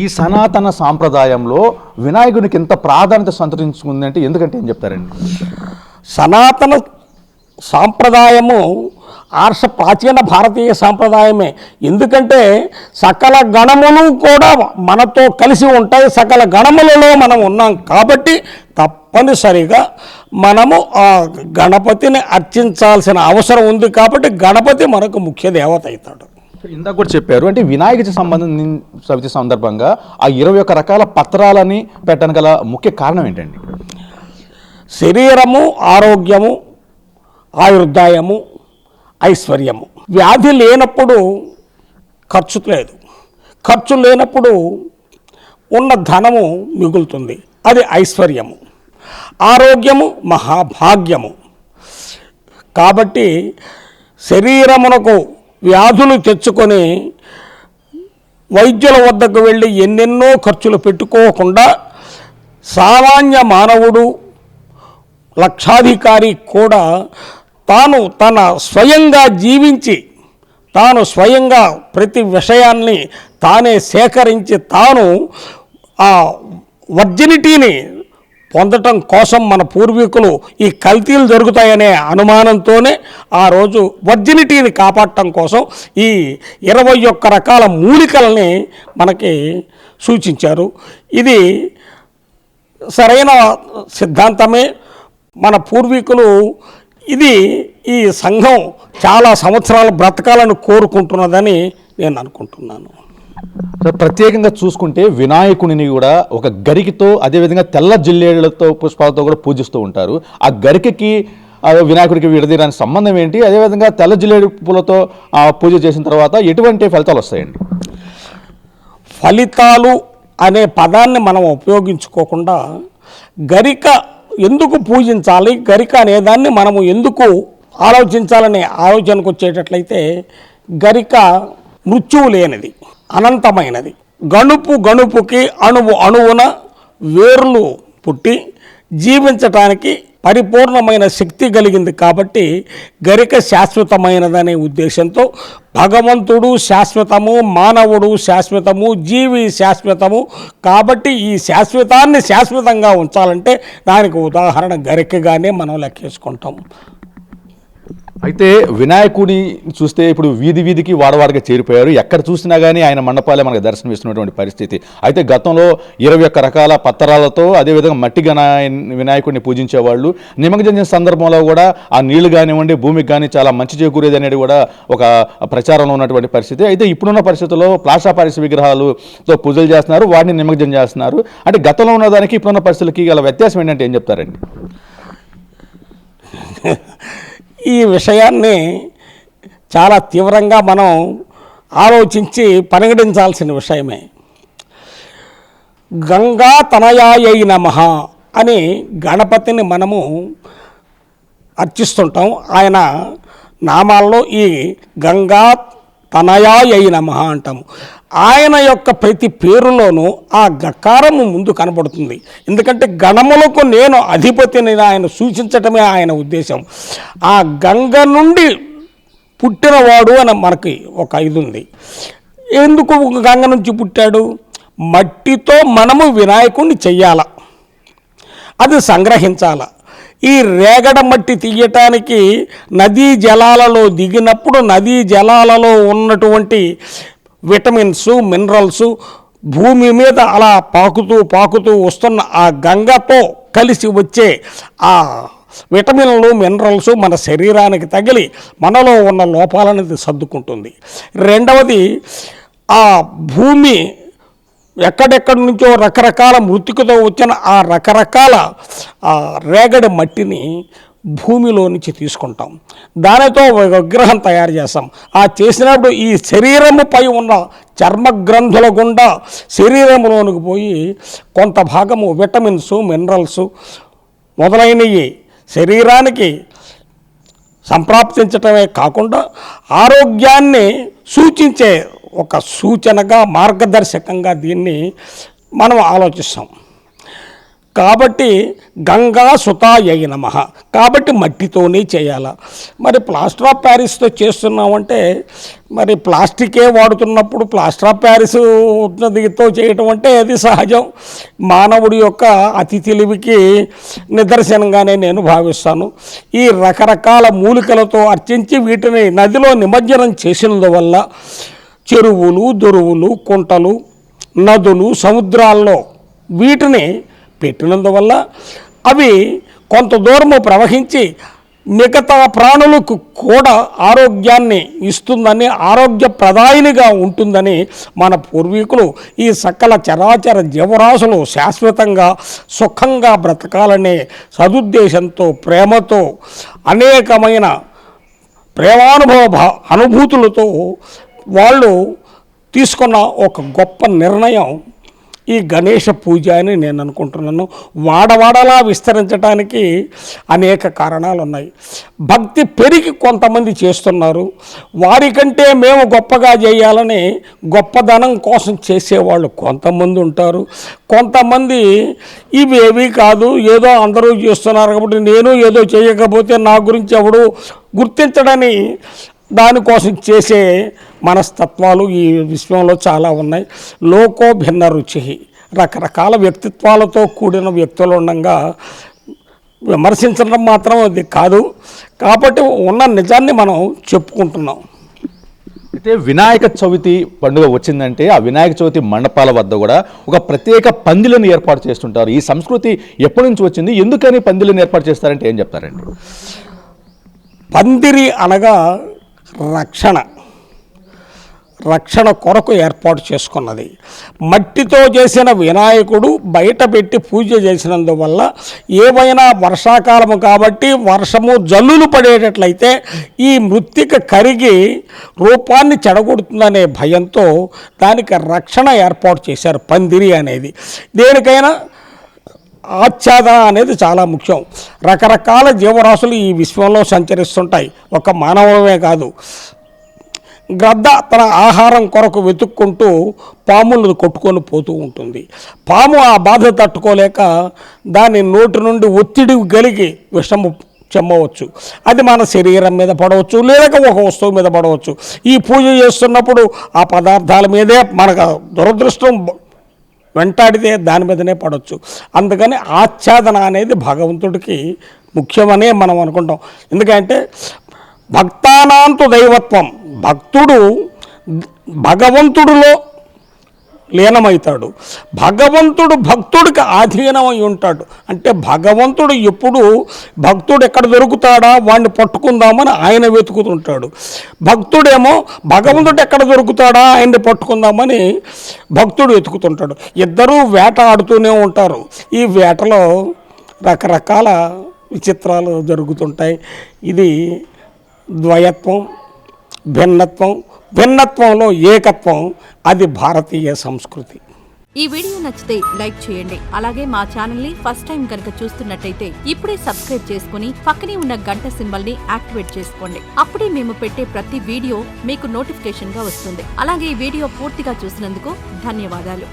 ఈ సనాతన సాంప్రదాయంలో వినాయకునికి ఎంత ప్రాధాన్యత సంతరించుకుంది అంటే ఎందుకంటే ఏం చెప్తారండి? సనాతన సాంప్రదాయము ఆర్ష ప్రాచీన భారతీయ సాంప్రదాయమే. ఎందుకంటే సకల గణములు కూడా మనతో కలిసి ఉంటాయి. సకల గణములలో మనం ఉన్నాం కాబట్టి తప్పనిసరిగా మనము ఆ గణపతిని అర్చించాల్సిన అవసరం ఉంది కాబట్టి గణపతి మనకు ముఖ్య దేవత అవుతాడు. ఇందాక కూడా చెప్పారు. అంటే వినాయక సంబంధం సందర్భంగా ఆ ఇరవై ఒక్క రకాల పత్రాలని పెట్టడానికి గల ముఖ్య కారణం ఏంటండి? శరీరము ఆరోగ్యము ఆయుర్దాయము ఐశ్వర్యము. వ్యాధి లేనప్పుడు ఖర్చు లేదు. ఖర్చు లేనప్పుడు ఉన్న ధనము మిగులుతుంది. అది ఐశ్వర్యము. ఆరోగ్యము మహాభాగ్యము. కాబట్టి శరీరమునకు వ్యాధులు తెచ్చుకొని వైద్యుల వద్దకు వెళ్ళి ఎన్నెన్నో ఖర్చులు పెట్టుకోకుండా సామాన్య మానవుడు లక్షాధికారి కూడా తాను తన స్వయంగా జీవించి తాను స్వయంగా ప్రతి విషయాన్ని తానే సేకరించి తాను ఆ వర్జినిటీని పొందటం కోసం మన పూర్వీకులు ఈ కల్తీలు జరుగుతాయనే అనుమానంతోనే ఆ రోజు వర్జినిటీని కాపాడటం కోసం ఈ ఇరవై ఒక్క రకాల మూలికల్ని మనకి సూచించారు. ఇది సరైన సిద్ధాంతమే. మన పూర్వీకులు ఇది ఈ సంఘం చాలా సంవత్సరాలు బ్రతకాలని కోరుకుంటున్నదని నేను అనుకుంటున్నాను. ప్రత్యేకంగా చూసుకుంటే వినాయకుడిని కూడా ఒక గరికితో అదేవిధంగా తెల్ల జిల్లేళ్ళతో పుష్పాలతో కూడా పూజిస్తూ ఉంటారు. ఆ గరికకి వినాయకుడికి విడదీయడానికి సంబంధం ఏంటి? అదేవిధంగా తెల్ల జిల్లేడు పూలతో పూజ చేసిన తర్వాత ఎటువంటి ఫలితాలు వస్తాయండి? ఫలితాలు అనే పదాన్ని మనం ఉపయోగించుకోకుండా గరిక ఎందుకు పూజించాలి? గరిక అనేదాన్ని మనము ఎందుకు ఆలోచించాలనే ఆలోచనకు వచ్చేటట్లయితే గరిక మృత్యువు లేనిది. అనంతమైనది. గణుపు గణుపుకి అణువు అణువున వేర్లు పుట్టి జీవించటానికి పరిపూర్ణమైన శక్తి కలిగింది కాబట్టి గరిక శాశ్వతమైనదనే ఉద్దేశంతో భగవంతుడు శాశ్వతము మానవుడు శాశ్వతము జీవి శాశ్వతము కాబట్టి ఈ శాశ్వతాన్ని శాశ్వతంగా ఉంచాలంటే దానికి ఉదాహరణ గరికగానే మనం లెక్కేసుకుంటాం. అయితే వినాయకుడిని చూస్తే ఇప్పుడు వీధి వీధికి వాడవాడిగా చేరిపోయారు. ఎక్కడ చూసినా కానీ ఆయన మండపాలే మనకు దర్శనమిస్తున్నటువంటి పరిస్థితి. అయితే గతంలో ఇరవై ఒక్క రకాల పత్రాలతో అదేవిధంగా మట్టి గణ వినాయకుడిని పూజించేవాళ్ళు. నిమజ్జన సందర్భంలో కూడా ఆ నీళ్ళు కానివ్వండి భూమికి కానీ చాలా మంచి చేకూరేది అనేది కూడా ఒక ప్రచారంలో ఉన్నటువంటి పరిస్థితి. అయితే ఇప్పుడున్న పరిస్థితుల్లో ప్లాస్టా పారిస్ విగ్రహాలతో పూజలు చేస్తున్నారు వాటిని నిమజ్జనం చేస్తున్నారు. అంటే గతంలో ఉన్నదానికి ఇప్పుడున్న పరిస్థితులకి గల వ్యత్యాసం ఏంటంటే ఏం చెప్తారండి? ఈ విషయాన్ని చాలా తీవ్రంగా మనం ఆలోచించి పరిగణించాల్సిన విషయమే. గంగా తనయాయై నమః అని గణపతిని మనము అర్చిస్తుంటాం. ఆయన నామాల్లో ఈ గంగా తనయాయై నమః అంటాము. ఆయన యొక్క ప్రతి పేరులోనూ ఆ గకారము ముందు కనబడుతుంది. ఎందుకంటే గణములకు నేను అధిపతిని ఆయన సూచించటమే ఆయన ఉద్దేశం. ఆ గంగ నుండి పుట్టినవాడు అని మనకి ఒక ఇది ఉంది. ఎందుకు గంగ నుంచి పుట్టాడు? మట్టితో మనము వినాయకుడిని చెయ్యాల. అది సంగ్రహించాల. ఈ రేగడ మట్టి తీయటానికి నదీ జలాలలో దిగినప్పుడు నదీ జలాలలో ఉన్నటువంటి విటమిన్స్ మినరల్స్ భూమి మీద అలా పాకుతూ పాకుతూ వస్తున్న ఆ గంగతో కలిసి వచ్చే ఆ విటమిన్లు మినరల్స్ మన శరీరానికి తగిలి మనలో ఉన్న లోపాలనేది సర్దుకుంటుంది. రెండవది ఆ భూమి ఎక్కడెక్కడి నుంచో రకరకాల మృతికతో వచ్చిన ఆ రకరకాల ఆ రేగడి మట్టిని భూమిలో నుంచి తీసుకుంటాం. దానితో విగ్రహం తయారు చేస్తాం. ఆ చేసినప్పుడు ఈ శరీరముపై ఉన్న చర్మ గ్రంథుల గుండా శరీరంలోనికి పోయి కొంత భాగము విటమిన్స్ మినరల్స్ మొదలైనవి శరీరానికి సంప్రాప్తించటమే కాకుండా ఆరోగ్యాన్ని సూచించే ఒక సూచనగా మార్గదర్శకంగా దీన్ని మనం ఆలోచిస్తాం. కాబట్టి గంగా సుతాయ నమ. కాబట్టి మట్టితోనే చేయాల. మరి ప్లాస్టర్ ఆఫ్ ప్యారిస్తో చేస్తున్నామంటే మరి ప్లాస్టికే వాడుతున్నప్పుడు ప్లాస్టర్ ఆఫ్ ప్యారిస్ ఉన్నదితో చేయటం అంటే అది సహజం. మానవుడి యొక్క అతి తెలివికి నిదర్శనంగానే నేను భావిస్తాను. ఈ రకరకాల మూలికలతో అర్చించి వీటిని నదిలో నిమజ్జనం చేసినందువల్ల చెరువులు దొరువులు కుంటలు నదులు సముద్రాల్లో వీటిని పెట్టినందువల్ల అవి కొంత దూరము ప్రవహించి మిగతా ప్రాణులకు కూడా ఆరోగ్యాన్ని ఇస్తుందని ఆరోగ్య ప్రదాయినిగా ఉంటుందని మన పూర్వీకులు ఈ సకల చరాచర జీవరాశులు శాశ్వతంగా సుఖంగా బ్రతకాలనే సదుద్దేశంతో ప్రేమతో అనేకమైన ప్రేమానుభవ అనుభూతులతో వాళ్ళు తీసుకున్న ఒక గొప్ప నిర్ణయం ఈ గణేష పూజ అని నేను అనుకుంటున్నాను. వాడవాడలా విస్తరించడానికి అనేక కారణాలు ఉన్నాయి భక్తి పెరిగి కొంతమంది చేస్తున్నారు. వారికంటే మేము గొప్పగా చేయాలని గొప్పదనం కోసం చేసేవాళ్ళు కొంతమంది ఉంటారు. కొంతమంది ఇవేవి కాదు ఏదో అందరూ చేస్తున్నారు కాబట్టి నేను ఏదో చేయకపోతే నా గురించి ఎవడు గుర్తించడని దానికోసం చేసే మనస్తత్వాలు ఈ విశ్వంలో చాలా ఉన్నాయి. లోకో భిన్న రుచి రకరకాల వ్యక్తిత్వాలతో కూడిన వ్యక్తులు ఉండగా విమర్శించడం మాత్రం అది కాదు. కాబట్టి ఉన్న నిజాన్ని మనం చెప్పుకుంటున్నాం. అయితే వినాయక చవితి పండుగ వచ్చిందంటే ఆ వినాయక చవితి మండపాల వద్ద కూడా ఒక ప్రత్యేక పందిలను ఏర్పాటు చేస్తుంటారు. ఈ సంస్కృతి ఎప్పటి నుంచి వచ్చింది? ఎందుకని పందిలను ఏర్పాటు చేస్తారంటే ఏం చెప్తారండి? పందిరి అనగా రక్షణ రక్షణ కొరకు ఏర్పాటు చేసుకున్నది. మట్టితో చేసిన వినాయకుడు బయట పెట్టి పూజ చేసినందువల్ల ఏవైనా వర్షాకాలము కాబట్టి వర్షము జల్లులు పడేటట్లయితే ఈ మృత్తిక కరిగి రూపాన్ని చెడగొడుతుందనే భయంతో దానికి రక్షణ ఏర్పాటు చేశారు పందిరి అనేది. దేనికైనా ఆచ్ఛాదన అనేది చాలా ముఖ్యం. రకరకాల జీవరాశులు ఈ విశ్వంలో సంచరిస్తుంటాయి. ఒక మానవమే కాదు. గ్రద్ద తన ఆహారం కొరకు వెతుక్కుంటూ పాములను కొట్టుకొని పోతూ ఉంటుంది. పాము ఆ బాధ తట్టుకోలేక దాని నోటి నుండి ఒత్తిడి కలిగి విషము చెమ్మవచ్చు. అది మన శరీరం మీద పడవచ్చు లేక ఒక వస్తువు మీద పడవచ్చు. ఈ పూజ చేస్తున్నప్పుడు ఆ పదార్థాల మీదే మనకు దురదృష్టం వెంటాడితే దాని మీదనే పడవచ్చు అందుకని ఆచ్ఛాదన అనేది భగవంతుడికి ముఖ్యమనే మనం అనుకుంటాం. ఎందుకంటే భక్తానాంతు దైవత్వం భక్తుడు భగవంతుడిలో లీనమవుతాడు. భగవంతుడు భక్తుడికి ఆధీనమై ఉంటాడు. అంటే భగవంతుడు ఎప్పుడు భక్తుడు ఎక్కడ దొరుకుతాడా? వాడిని పట్టుకుందామని ఆయన వెతుకుతుంటాడు. భక్తుడేమో భగవంతుడు ఎక్కడ దొరుకుతాడా? ఆయన్ని పట్టుకుందామని భక్తుడు వెతుకుతుంటాడు. ఇద్దరూ వేట ఆడుతూనే ఉంటారు. ఈ వేటలో రకరకాల విచిత్రాలు జరుగుతుంటాయి. ఇది ద్వయత్వం భిన్నత్వం భిన్నత్వంలో ఏకత్వం అది భారతీయ సంస్కృతి. ఈ వీడియో నచ్చితే లైక్ చేయండి. అలాగే మా ఛానల్ని ఫస్ట్ టైం కనుక చూస్తున్నట్టయితే ఇప్పుడే సబ్స్క్రైబ్ చేసుకుని పక్కనే ఉన్న గంట సింబల్ని యాక్టివేట్ చేసుకోండి. అప్పుడే మేము పెట్టే ప్రతి వీడియో మీకు నోటిఫికేషన్గా వస్తుంది. అలాగే ఈ వీడియో పూర్తిగా చూసినందుకు ధన్యవాదాలు.